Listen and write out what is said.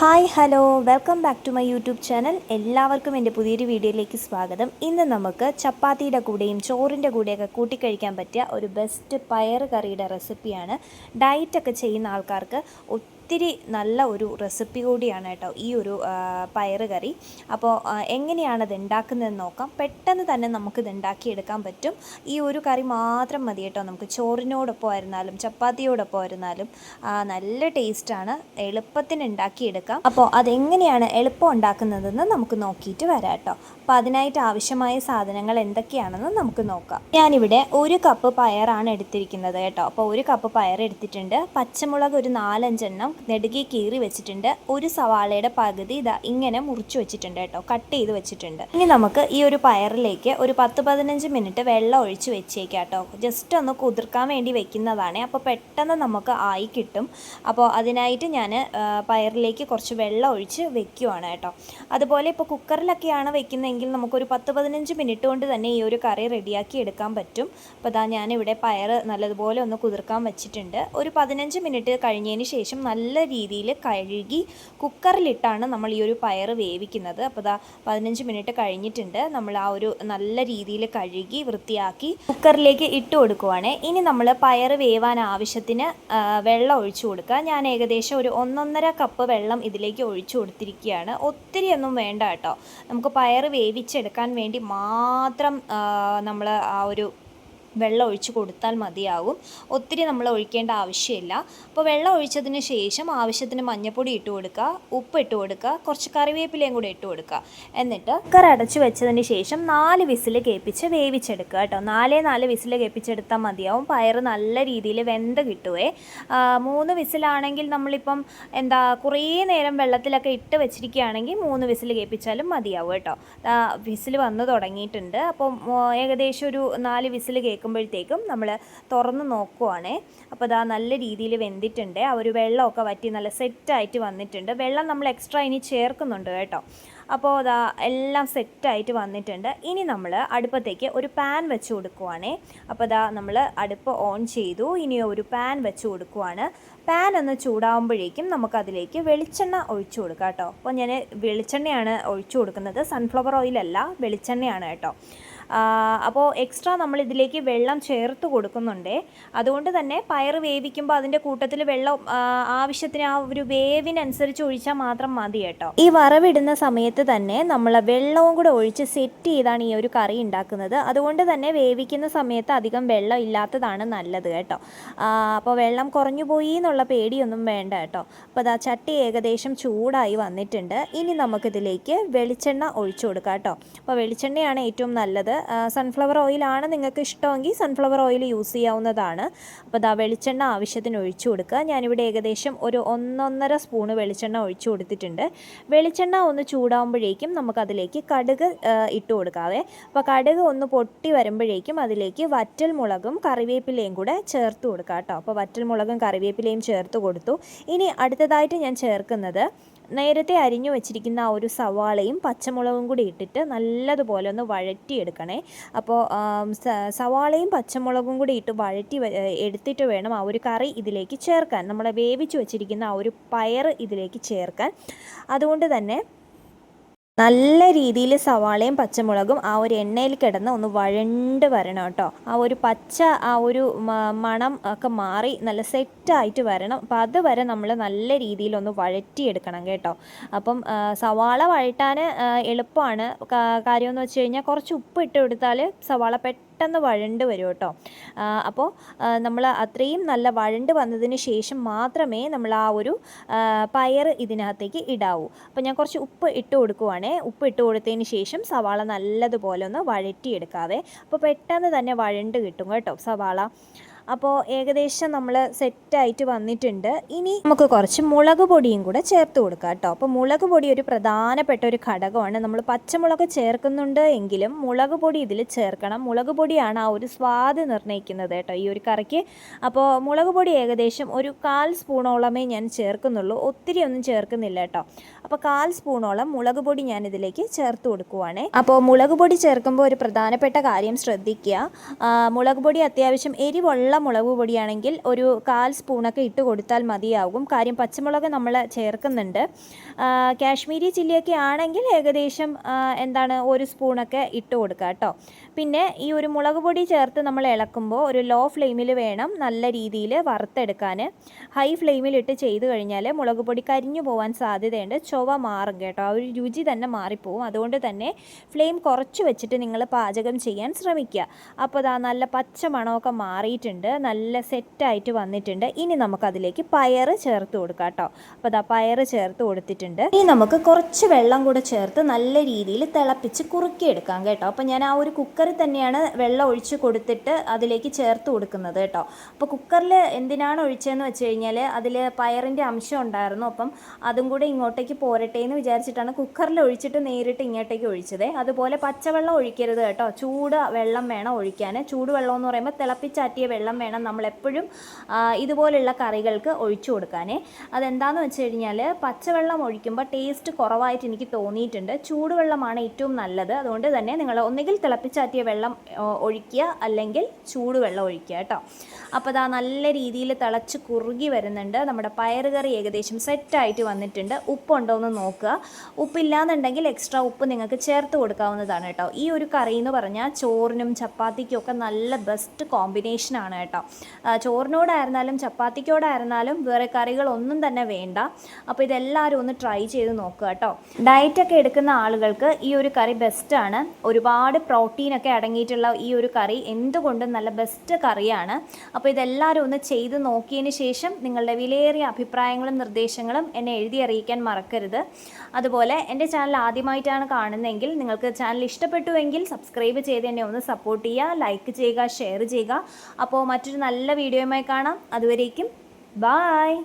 Hi hello. Welcome back to my YouTube channel. എല്ലാവർക്കും എന്റെ പുതിയൊരു വീഡിയോയിലേക്ക് സ്വാഗതം. ഇന്ന് നമുക്ക് ചപ്പാത്തിയുടെ കൂടെയും ചോറിന്റെ കൂടെയൊക്കെ കൂട്ടിക്കഴിക്കാൻ പറ്റിയ ഒരു ബെസ്റ്റ് പയർ കറിയുടെ റെസിപ്പിയാണ്. ഡയറ്റൊക്കെ ചെയ്യുന്ന ആൾക്കാർക്ക് ഒത്തിരി നല്ല ഒരു റെസിപ്പി കൂടിയാണ് കേട്ടോ ഈ ഒരു പയർ കറി. അപ്പോൾ എങ്ങനെയാണ് ഇത് ഉണ്ടാക്കുന്നതെന്ന് നോക്കാം. പെട്ടെന്ന് തന്നെ നമുക്കിത് ഉണ്ടാക്കിയെടുക്കാൻ പറ്റും. ഈ ഒരു കറി മാത്രം മതി കേട്ടോ. നമുക്ക് ചോറിനോടൊപ്പം ആയിരുന്നാലും ചപ്പാത്തിയോടൊപ്പം ആയിരുന്നാലും നല്ല ടേസ്റ്റാണ് എളുപ്പത്തിന് ഉണ്ടാക്കിയെടുക്കാം. അപ്പോൾ അതെങ്ങനെയാണ് എളുപ്പം ഉണ്ടാക്കുന്നതെന്ന് നമുക്ക് നോക്കിയിട്ട് വരാം കേട്ടോ. അപ്പോൾ അതിനായിട്ട് ആവശ്യമായ സാധനങ്ങൾ എന്തൊക്കെയാണെന്ന് നമുക്ക് നോക്കാം. ഞാനിവിടെ ഒരു കപ്പ് പയറാണ് എടുത്തിരിക്കുന്നത് കേട്ടോ. അപ്പോൾ ഒരു കപ്പ് പയർ എടുത്തിട്ടുണ്ട്. പച്ചമുളക് ഒരു നാലഞ്ചെണ്ണം നെടുകി കീറി വെച്ചിട്ടുണ്ട്. ഒരു സവാളയുടെ പകുതി ഇതാ ഇങ്ങനെ മുറിച്ച് വെച്ചിട്ടുണ്ട് കേട്ടോ. കട്ട് ചെയ്ത് വെച്ചിട്ടുണ്ട്. ഇനി നമുക്ക് ഈ ഒരു പയറിലേക്ക് ഒരു പത്ത് പതിനഞ്ച് മിനിറ്റ് വെള്ളം ഒഴിച്ച് വെച്ചേക്കാം കേട്ടോ. ജസ്റ്റ് ഒന്ന് കുതിർക്കാൻ വേണ്ടി വെക്കുന്നതാണ്. അപ്പോൾ പെട്ടെന്ന് നമുക്ക് ആയി കിട്ടും. അപ്പോൾ അതിനായിട്ട് ഞാൻ പയറിലേക്ക് കുറച്ച് വെള്ളം ഒഴിച്ച് വെക്കുവാണ് കേട്ടോ. അതുപോലെ ഇപ്പോൾ കുക്കറിലൊക്കെയാണ് വെക്കുന്നതെങ്കിൽ നമുക്കൊരു പത്ത് പതിനഞ്ച് മിനിറ്റ് കൊണ്ട് തന്നെ ഈ ഒരു കറി റെഡിയാക്കി എടുക്കാൻ പറ്റും. അപ്പോൾ അതാ ഞാനിവിടെ പയർ നല്ലതുപോലെ ഒന്ന് കുതിർക്കാൻ വെച്ചിട്ടുണ്ട്. ഒരു പതിനഞ്ച് മിനിറ്റ് കഴിഞ്ഞതിന് ശേഷം നല്ല രീതിയിൽ കഴുകി കുക്കറിലിട്ടാണ് നമ്മൾ ഈ ഒരു പയർ വേവിക്കുന്നത്. അപ്പോൾ അതാ പതിനഞ്ച് മിനിറ്റ് കഴിഞ്ഞിട്ടുണ്ട്. നമ്മൾ ആ ഒരു നല്ല രീതിയിൽ കഴുകി വൃത്തിയാക്കി കുക്കറിലേക്ക് ഇട്ട് കൊടുക്കുവാണ്. ഇനി നമ്മൾ പയർ വേവാൻ ആവശ്യത്തിന് വെള്ളം ഒഴിച്ചു കൊടുക്കുക. ഞാൻ ഏകദേശം ഒരു ഒന്നൊന്നര കപ്പ് വെള്ളം ഇതിലേക്ക് ഒഴിച്ചു കൊടുത്തിരിക്കുകയാണ്. ഒത്തിരി ഒന്നും വേണ്ട കേട്ടോ. നമുക്ക് പയർ വേവിച്ചെടുക്കാൻ വേണ്ടി മാത്രം നമ്മൾ ആ ഒരു വെള്ളം ഒഴിച്ച് കൊടുത്താൽ മതിയാകും ഒത്തിരി നമ്മൾ ഒഴിക്കേണ്ട ആവശ്യമില്ല. അപ്പോൾ വെള്ളം ഒഴിച്ചതിന് ശേഷം ആവശ്യത്തിന് മഞ്ഞപ്പൊടി ഇട്ട് കൊടുക്കുക ഉപ്പ് ഇട്ട് കൊടുക്കുക കുറച്ച് കറിവേപ്പിലയും കൂടെ ഇട്ട് കൊടുക്കുക. എന്നിട്ട് കുക്കർ അടച്ച് വെച്ചതിന് ശേഷം നാല് വിസിൽ കേൾപ്പിച്ച് വേവിച്ചെടുക്കുക കേട്ടോ. നാലേ നാല് വിസിൽ കേൾപ്പിച്ചെടുത്താൽ മതിയാവും. പയർ നല്ല രീതിയിൽ വെന്ത് കിട്ടുവേ. മൂന്ന് വിസിലാണെങ്കിൽ നമ്മളിപ്പം എന്താ കുറേ നേരം വെള്ളത്തിലൊക്കെ ഇട്ട് വെച്ചിരിക്കുകയാണെങ്കിൽ മൂന്ന് വിസിൽ കേൾപ്പിച്ചാലും മതിയാവും കേട്ടോ. വിസിൽ വന്ന് തുടങ്ങിയിട്ടുണ്ട്. അപ്പം ഏകദേശം ഒരു നാല് വിസിൽ കേൾക്കുമ്പോഴത്തേക്കും നമ്മൾ തുറന്ന് നോക്കുവാണേ. അപ്പോൾ ഇതാ നല്ല രീതിയിൽ വെന്തിട്ടുണ്ട്. ആ ഒരു വെള്ളമൊക്കെ വറ്റി നല്ല സെറ്റായിട്ട് വന്നിട്ടുണ്ട്. വെള്ളം നമ്മൾ എക്സ്ട്രാ ഇനി ചേർക്കുന്നുണ്ട് കേട്ടോ. അപ്പോൾ അതാ എല്ലാം സെറ്റായിട്ട് വന്നിട്ടുണ്ട്. ഇനി നമ്മൾ അടുപ്പത്തേക്ക് ഒരു പാൻ വെച്ച് കൊടുക്കുവാണേ. അപ്പോൾ ഇതാ നമ്മൾ അടുപ്പ് ഓൺ ചെയ്തു. ഇനി ഒരു പാൻ വെച്ച് കൊടുക്കുവാണ്. പാൻ ഒന്ന് ചൂടാകുമ്പോഴേക്കും നമുക്കതിലേക്ക് വെളിച്ചെണ്ണ ഒഴിച്ചു കൊടുക്കാം കേട്ടോ. അപ്പോൾ ഞാൻ വെളിച്ചെണ്ണയാണ് ഒഴിച്ചു കൊടുക്കുന്നത്. സൺഫ്ലവർ ഓയിലല്ല വെളിച്ചെണ്ണയാണ് കേട്ടോ. അപ്പോൾ എക്സ്ട്രാ നമ്മൾ ഇതിലേക്ക് വെള്ളം ചേർത്ത് കൊടുക്കുന്നുണ്ട്. അതുകൊണ്ട് തന്നെ പയർ വേവിക്കുമ്പോൾ അതിന്റെ കൂട്ടത്തിൽ വെള്ളം ആവശ്യത്തിന് ആ ഒരു വേവിനനുസരിച്ച് ഒഴിച്ചാൽ മാത്രം മതി കേട്ടോ. ഈ വറവിടുന്ന സമയത്ത് തന്നെ നമ്മൾ വെള്ളവും കൂടെ ഒഴിച്ച് സെറ്റ് ചെയ്താണ് ഈ ഒരു കറി ഉണ്ടാക്കുന്നത് അതുകൊണ്ട് തന്നെ വേവിക്കുന്ന സമയത്ത് അധികം വെള്ളം ഇല്ലാത്തതാണ് നല്ലത് കേട്ടോ. അപ്പോൾ വെള്ളം കുറഞ്ഞു പോയി എന്നുള്ള പേടിയൊന്നും വേണ്ട കേട്ടോ. അപ്പോൾ അതാ ചട്ടി ഏകദേശം ചൂടായി വന്നിട്ടുണ്ട്. ഇനി നമുക്കിതിലേക്ക് വെളിച്ചെണ്ണ ഒഴിച്ചു കൊടുക്കാം കേട്ടോ. അപ്പോൾ വെളിച്ചെണ്ണയാണ് ഏറ്റവും നല്ലത്. സൺഫ്ലവർ ഓയിലാണ് നിങ്ങൾക്ക് ഇഷ്ടമെങ്കിൽ സൺഫ്ലവർ ഓയിൽ യൂസ് ചെയ്യാവുന്നതാണ്. അപ്പോൾ ദാ വെളിച്ചെണ്ണ ആവശ്യത്തിന് ഒഴിച്ചു കൊടുക്കുക. ഞാനിവിടെ ഏകദേശം ഒരു ഒന്നൊന്നര സ്പൂണ് വെളിച്ചെണ്ണ ഒഴിച്ചു കൊടുത്തിട്ടുണ്ട്. വെളിച്ചെണ്ണ ഒന്ന് ചൂടാകുമ്പോഴേക്കും നമുക്കതിലേക്ക് കടുക് ഇട്ട് കൊടുക്കാവേ. അപ്പോൾ കടുക് ഒന്ന് പൊട്ടി വരുമ്പോഴേക്കും അതിലേക്ക് വറ്റൽ മുളകും കറിവേപ്പിലയും കൂടെ ചേർത്ത് കൊടുക്കാം കേട്ടോ. അപ്പോൾ വറ്റൽ മുളകും കറിവേപ്പിലയും ചേർത്ത് കൊടുത്തു. ഇനി അടുത്തതായിട്ട് ഞാൻ ചേർക്കുന്നത് നേരത്തെ അരിഞ്ഞു വെച്ചിരിക്കുന്ന ആ ഒരു സവാളയും പച്ചമുളകും കൂടി ഇട്ടിട്ട് നല്ലതുപോലെ ഒന്ന് വഴറ്റിയെടുക്കണേ. അപ്പോൾ സവാളയും പച്ചമുളകും കൂടി ഇട്ട് വഴറ്റി എടുത്തിട്ട് വേണം ആ ഒരു കറി ഇതിലേക്ക് ചേർക്കാൻ. നമ്മൾ വേവിച്ച് വെച്ചിരിക്കുന്ന ആ ഒരു പയർ ഇതിലേക്ക് ചേർക്കാൻ. അതുകൊണ്ട് തന്നെ നല്ല രീതിയിൽ സവാളയും പച്ചമുളകും ആ ഒരു എണ്ണയിൽ കിടന്ന് ഒന്ന് വഴണ്ട് വരണം കേട്ടോ. ആ ഒരു പച്ച ആ ഒരു മണം ഒക്കെ മാറി നല്ല സെറ്റായിട്ട് വരണം. അപ്പം അതുവരെ നമ്മൾ നല്ല രീതിയിൽ ഒന്ന് വഴറ്റിയെടുക്കണം കേട്ടോ. അപ്പം സവാള വഴറ്റാൻ എളുപ്പമാണ് കാര്യമെന്ന് വെച്ച് കഴിഞ്ഞാൽ കുറച്ച് ഉപ്പ് ഇട്ട് കൊടുത്താൽ സവാള പെട്ടെന്ന് വഴണ്ട് വരും കേട്ടോ. അപ്പോൾ നമ്മൾ അത്രയും നല്ല വഴണ്ട് വന്നതിന് ശേഷം മാത്രമേ നമ്മൾ ആ ഒരു പയർ ഇതിനകത്തേക്ക് ഇടാവൂ. അപ്പോൾ ഞാൻ കുറച്ച് ഉപ്പ് ഇട്ട് കൊടുക്കുവാണേ. ഉപ്പ് ഇട്ട് കൊടുത്തതിന് ശേഷം സവാള നല്ലതുപോലെ ഒന്ന് വഴറ്റിയെടുക്കാവേ. അപ്പോൾ പെട്ടെന്ന് തന്നെ വഴണ്ട് കിട്ടും കേട്ടോ സവാള. അപ്പോൾ ഏകദേശം നമ്മൾ സെറ്റായിട്ട് വന്നിട്ടുണ്ട്. ഇനി നമുക്ക് കുറച്ച് മുളക് പൊടിയും കൂടെ ചേർത്ത് കൊടുക്കാം കേട്ടോ. അപ്പോൾ മുളക് പൊടി ഒരു പ്രധാനപ്പെട്ട ഒരു ഘടകമാണ്. നമ്മൾ പച്ചമുളക് ചേർക്കുന്നുണ്ട് എങ്കിലും മുളക് പൊടി ഇതിൽ ചേർക്കണം. മുളക് പൊടിയാണ് ആ ഒരു സ്വാദ് നിർണയിക്കുന്നത് കേട്ടോ ഈ ഒരു കറിക്ക്. അപ്പോൾ മുളക് പൊടി ഏകദേശം ഒരു കാൽ സ്പൂണോളമേ ഞാൻ ചേർക്കുന്നുള്ളൂ. ഒത്തിരി ഒന്നും ചേർക്കുന്നില്ല കേട്ടോ. അപ്പോൾ കാൽ സ്പൂണോളം മുളക് പൊടി ഞാൻ ഇതിലേക്ക് ചേർത്ത് കൊടുക്കുവാണേ. അപ്പോൾ മുളക് പൊടി ചേർക്കുമ്പോൾ ഒരു പ്രധാനപ്പെട്ട കാര്യം ശ്രദ്ധിക്കുക. മുളക് പൊടി അത്യാവശ്യം എരിവുള്ള മുളക് പൊടിയാണെങ്കിൽ ഒരു കാൽ സ്പൂണൊക്കെ ഇട്ട് കൊടുത്താൽ മതിയാകും. കാര്യം പച്ചമുളക് നമ്മൾ ചേർക്കുന്നുണ്ട്. കാശ്മീരി ചില്ലിയൊക്കെ ആണെങ്കിൽ ഏകദേശം എന്താണ് ഒരു സ്പൂണൊക്കെ ഇട്ട് കൊടുക്കുക കേട്ടോ. പിന്നെ ഈ ഒരു മുളക് പൊടി ചേർത്ത് നമ്മൾ ഇളക്കുമ്പോൾ ഒരു ലോ ഫ്ലെയിമിൽ വേണം നല്ല രീതിയിൽ വറുത്തെടുക്കാൻ. ഹൈ ഫ്ലെയിമിലിട്ട് ചെയ്ത് കഴിഞ്ഞാൽ മുളക് പൊടി കരിഞ്ഞു പോകാൻ സാധ്യതയുണ്ട്. ചൊവ മാറും കേട്ടോ. ആ ഒരു രുചി തന്നെ മാറിപ്പോവും. അതുകൊണ്ട് തന്നെ ഫ്ലെയിം കുറച്ച് വെച്ചിട്ട് നിങ്ങൾ പാചകം ചെയ്യാൻ ശ്രമിക്കുക. അപ്പോൾ അതാ നല്ല പച്ച മണമൊക്കെ മാറിയിട്ടുണ്ട്. നല്ല സെറ്റായിട്ട് വന്നിട്ടുണ്ട്. ഇനി നമുക്കതിലേക്ക് പയർ ചേർത്ത് കൊടുക്കാം കേട്ടോ. അപ്പോൾ അതാ പയർ ചേർത്ത് കൊടുത്തിട്ടുണ്ട്. ഇനി നമുക്ക് കുറച്ച് വെള്ളം കൂടെ ചേർത്ത് നല്ല രീതിയിൽ തിളപ്പിച്ച് കുറുക്കിയെടുക്കാം കേട്ടോ. അപ്പോൾ ഞാൻ ആ ഒരു കുക്കറിൽ തന്നെയാണ് വെള്ളം ഒഴിച്ച് കൊടുത്തിട്ട് അതിലേക്ക് ചേർത്ത് കൊടുക്കുന്നത് കേട്ടോ. അപ്പോൾ കുക്കറിൽ എന്തിനാണ് ഒഴിച്ചതെന്ന് വെച്ച് കഴിഞ്ഞാൽ അതിൽ പയറിന്റെ അംശം ഉണ്ടായിരുന്നു. അപ്പം അതും കൂടെ ഇങ്ങോട്ടേക്ക് പോരട്ടെ എന്ന് വിചാരിച്ചിട്ടാണ് കുക്കറിൽ ഒഴിച്ചിട്ട് നേരിട്ട് ഇങ്ങോട്ടേക്ക് ഒഴിച്ചത്. അതുപോലെ പച്ചവെള്ളം ഒഴിക്കരുത് കേട്ടോ. ചൂട് വെള്ളം വേണം ഒഴിക്കാൻ. ചൂട് വെള്ളം എന്ന് പറയുമ്പോൾ തിളപ്പിച്ചാറ്റിയ വെള്ളം വേണം നമ്മളെപ്പോഴും ഇതുപോലുള്ള കറികൾക്ക് ഒഴിച്ചു കൊടുക്കാനേ. അതെന്താണെന്ന് വെച്ച് കഴിഞ്ഞാൽ പച്ചവെള്ളം ഒഴിക്കുമ്പോൾ ടേസ്റ്റ് കുറവായിട്ട് എനിക്ക് തോന്നിയിട്ടുണ്ട്. ചൂടുവെള്ളമാണ് ഏറ്റവും നല്ലത്. അതുകൊണ്ട് തന്നെ നിങ്ങൾ ഒന്നുകിൽ തിളപ്പിച്ചാറ്റിയ വെള്ളം ഒഴിക്കുക അല്ലെങ്കിൽ ചൂടുവെള്ളം ഒഴിക്കുക കേട്ടോ. അപ്പോൾ അതാ നല്ല രീതിയിൽ തിളച്ച് കുറുകി വരുന്നുണ്ട്. നമ്മുടെ പയറുകറി ഏകദേശം സെറ്റായിട്ട് വന്നിട്ടുണ്ട്. ഉപ്പുണ്ടോ എന്ന് നോക്കുക. ഉപ്പില്ലാന്നുണ്ടെങ്കിൽ എക്സ്ട്രാ ഉപ്പ് നിങ്ങൾക്ക് ചേർത്ത് കൊടുക്കാവുന്നതാണ് കേട്ടോ. ഈ ഒരു കറി എന്ന് പറഞ്ഞാൽ ചോറിനും ചപ്പാത്തിക്കും ഒക്കെ നല്ല ബെസ്റ്റ് കോമ്പിനേഷനാണ് കേട്ടോ. ചോറിനോടായിരുന്നാലും ചപ്പാത്തിക്കോടായിരുന്നാലും വേറെ കറികളൊന്നും തന്നെ വേണ്ട. അപ്പോൾ ഇതെല്ലാവരും ഒന്ന് ട്രൈ ചെയ്ത് നോക്കുക കേട്ടോ. ഡയറ്റൊക്കെ എടുക്കുന്ന ആളുകൾക്ക് ഈ ഒരു കറി ബെസ്റ്റാണ് ഒരുപാട് പ്രോട്ടീനൊക്കെ അടങ്ങിയിട്ടുള്ള ഈ ഒരു കറി എന്തുകൊണ്ടും നല്ല ബെസ്റ്റ് കറിയാണ്. അപ്പോൾ ഇതെല്ലാവരും ഒന്ന് ചെയ്ത് നോക്കിയതിന് ശേഷം നിങ്ങളുടെ വിലയേറിയ അഭിപ്രായങ്ങളും നിർദ്ദേശങ്ങളും എന്നെ എഴുതി അറിയിക്കാൻ മറക്കരുത്. അതുപോലെ എന്റെ ചാനൽ ആദ്യമായിട്ടാണ് കാണുന്നതെങ്കിൽ നിങ്ങൾക്ക് ചാനൽ ഇഷ്ടപ്പെട്ടുവെങ്കിൽ സബ്സ്ക്രൈബ് ചെയ്ത് എന്നെ ഒന്ന് സപ്പോർട്ട് ചെയ്യുക ലൈക്ക് ചെയ്യുക ഷെയർ ചെയ്യുക. അപ്പോൾ മറ്റൊരു നല്ല വീഡിയോയുമായി കാണാം. അതുവരേക്കും ബായ്